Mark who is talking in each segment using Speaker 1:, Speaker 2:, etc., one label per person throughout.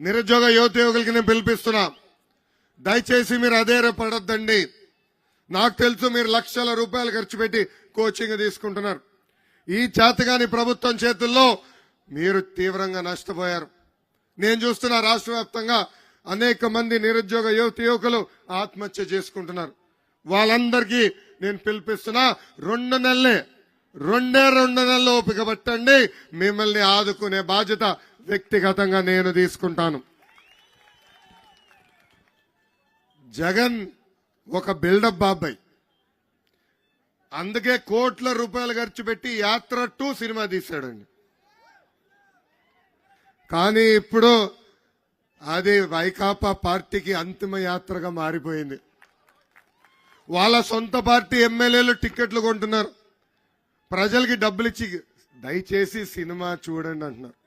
Speaker 1: నిరుద్యోగ యువత యువకులకి నేను పిలిపిస్తున్నా. దయచేసి మీరు అదే పడద్దండి. నాకు తెలుసు మీరు లక్షల రూపాయలు ఖర్చు పెట్టి కోచింగ్ తీసుకుంటున్నారు. ఈ చేతగాని ప్రభుత్వం చేతుల్లో మీరు తీవ్రంగా నష్టపోయారు. నేను చూస్తున్న రాష్ట్ర వ్యాప్తంగా అనేక మంది నిరుద్యోగ యువత యువకులు ఆత్మహత్య చేసుకుంటున్నారు. వాళ్ళందరికీ నేను పిలిపిస్తున్నా రెండు నెలలే రెండే రెండు నెలలు ఓపిక పట్టండి. మిమ్మల్ని ఆదుకునే బాధ్యత వ్యక్తిగతంగా నేను తీసుకుంటాను. జగన్ ఒక బిల్డప్ బాబాయ్ అందుకే కోట్ల రూపాయలు ఖర్చు పెట్టి యాత్ర టూ సినిమా తీశాడండి. కానీ ఇప్పుడు అది వైకాపా పార్టీకి అంతిమ యాత్రగా మారిపోయింది. వాళ్ళ సొంత పార్టీ ఎమ్మెల్యేలు టిక్కెట్లు కొంటున్నారు. ప్రజలకి డబ్బులు ఇచ్చి దయచేసి సినిమా చూడండి అంటున్నారు.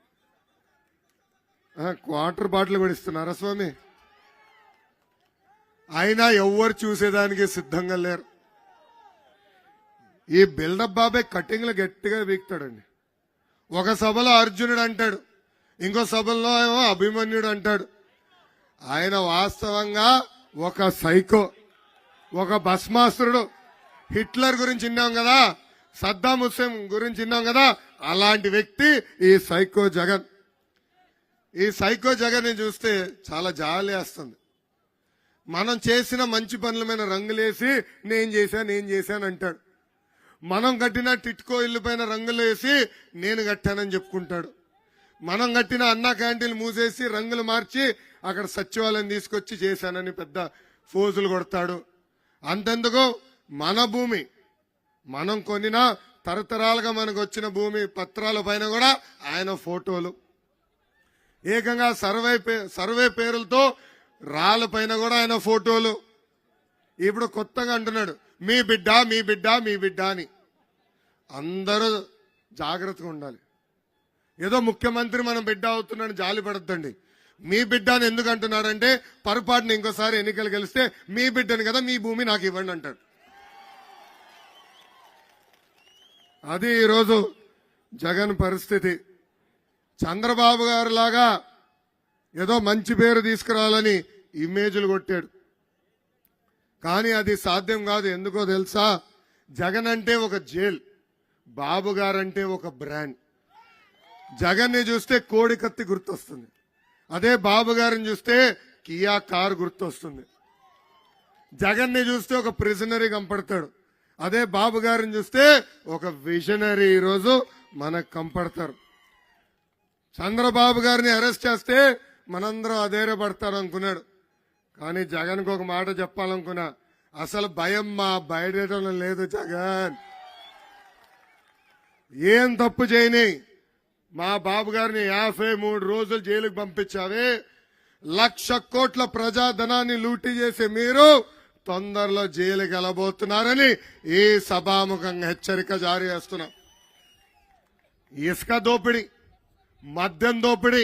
Speaker 1: క్వార్టర్ బాటిల్ కూడా ఇస్తున్నారా స్వామి? అయినా ఎవ్వరు చూసేదానికి సిద్ధంగా లేరు. ఈ బిల్డప్ బాబాయ్ కటింగ్లు గట్టిగా వీక్తాడండి. ఒక సభలో అర్జునుడు అంటాడు ఇంకో సభలో ఏమో అభిమన్యుడు అంటాడు. ఆయన వాస్తవంగా ఒక సైకో ఒక భస్మాసురుడు. హిట్లర్ గురించి విన్నాం కదా సద్దాం హుస్సేన్ గురించి విన్నాం కదా అలాంటి వ్యక్తి ఈ సైకో జగన్. ఈ సైకో జగన్ చూస్తే చాలా జాలి వేస్తుంది. మనం చేసిన మంచి పనుల మీద రంగులేసి నేను చేశాను నేను చేశాను అంటాడు. మనం కట్టిన టిట్కో ఇల్లు పైన రంగులు వేసి నేను కట్టానని చెప్పుకుంటాడు. మనం కట్టిన అన్నా క్యాంటీన్లు మూసేసి రంగులు మార్చి అక్కడ సచివాలయం తీసుకొచ్చి చేశానని పెద్ద ఫోజులు కొడతాడు. అంతెందుకు? మన భూమి. మనం కొనిన తరతరాలుగా మనకు వచ్చిన భూమి పత్రాల పైన కూడా ఆయన ఫోటోలు. ఏకంగా సర్వే పే- సర్వే పేరులతో రాళ్ళ పైన కూడా ఆయన ఫోటోలు. ఇప్పుడు కొత్తగా అంటున్నాడు మీ బిడ్డ మీ బిడ్డ మీ బిడ్డ అని. అందరూ జాగ్రత్తగా ఉండాలి. ఏదో ముఖ్యమంత్రి మనం బిడ్డ అవుతున్నాడు జాలి పడద్దండి. మీ బిడ్డ అని ఎందుకు అంటున్నాడంటే పొరపాటున ఇంకోసారి ఎన్నికలు గెలిస్తే మీ బిడ్డని కదా మీ భూమి నాకు ఇవ్వండి అంటాడు. అది ఈరోజు జగన్ పరిస్థితి. చంద్రబాబు గారు లాగా ఏదో మంచి పేరు తీసుకురావాలని ఇమేజ్లు కొట్టాడు. కానీ అది సాధ్యం కాదు. ఎందుకో తెలుసా? జగన్ అంటే ఒక జైల్ బాబు గారంటే ఒక బ్రాండ్. జగన్ని చూస్తే కోడి కత్తి గుర్తొస్తుంది. అదే బాబు గారిని చూస్తే కియా కార్ గుర్తొస్తుంది. జగన్ని చూస్తే ఒక ప్రిజనరీ కంపడతాడు. అదే బాబు గారిని చూస్తే ఒక విజనరీ ఈరోజు మనకు కంపడతారు. చంద్రబాబు గారిని అరెస్ట్ చేస్తే మనందరం అధైర్యపడతారు అనుకున్నాడు. కానీ జగన్కి ఒక మాట చెప్పాలనుకున్నా అసలు భయం మా బయటం లేదు జగన్. ఏం తప్పు చేయని మా బాబు గారిని యాభై మూడు రోజులు జైలుకు పంపించావే. లక్ష కోట్ల ప్రజాధనాన్ని లూటీ చేసే మీరు తొందరలో జైలుకి వెళ్ళబోతున్నారని ఈ సభాముఖంగా హెచ్చరిక జారీ చేస్తున్నాం. ఇసుక దోపిడీ. మద్యం దోపిడీ